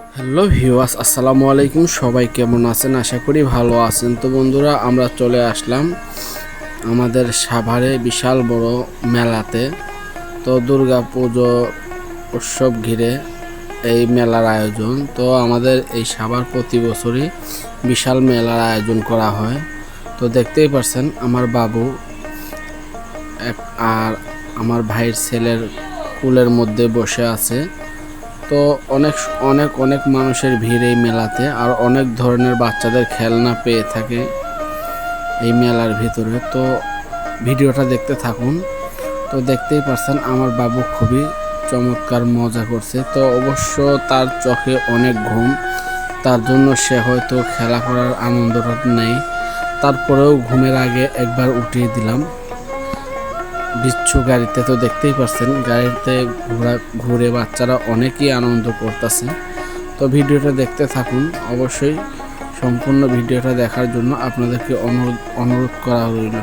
Hello viewers, আসসালামু আলাইকুম। সবাই কেমন আছেন? আশা করি ভালো আছেন। তো বন্ধুরা, আমরা চলে আসলাম আমাদের সাভারে বিশাল বড় মেলাতে। তো দুর্গা পুজো উৎসব ঘিরে এই মেলার আয়োজন। তো আমাদের এই সাভার প্রতি বছরই বিশাল মেলার আয়োজন করা হয়। তো দেখতেই পারছেন, আমার বাবু এক আর আমার ভাইয়ের ছেলের কুলের মধ্যে বসে আছে। তো অনেক অনেক অনেক মানুষের ভিড় এই মেলাতে আর অনেক ধরনের বাচ্চাদের খেলনা পেয়ে থাকে এই মেলার ভিতরে। তো ভিডিওটা দেখতে থাকুন। তো দেখতেই পারছেন আমার বাবু খুবই চমৎকার মজা করছে। তো অবশ্য তার চোখে অনেক ঘুম, তার জন্য সে হয়তো খেলা করার আনন্দটা নেই। তারপরেও ঘুমের আগে একবার উঠিয়ে দিলাম। বিচ্ছু গাড়িতে তো দেখতেই পারছেন, গাড়িতে ঘোরা ঘুরে বাচ্চারা অনেকই আনন্দ করতেছে। তো ভিডিওটা দেখতে থাকুন, অবশ্যই সম্পূর্ণ ভিডিওটা দেখার জন্য আপনাদেরকে অনুরোধ অনুরোধ করা রইল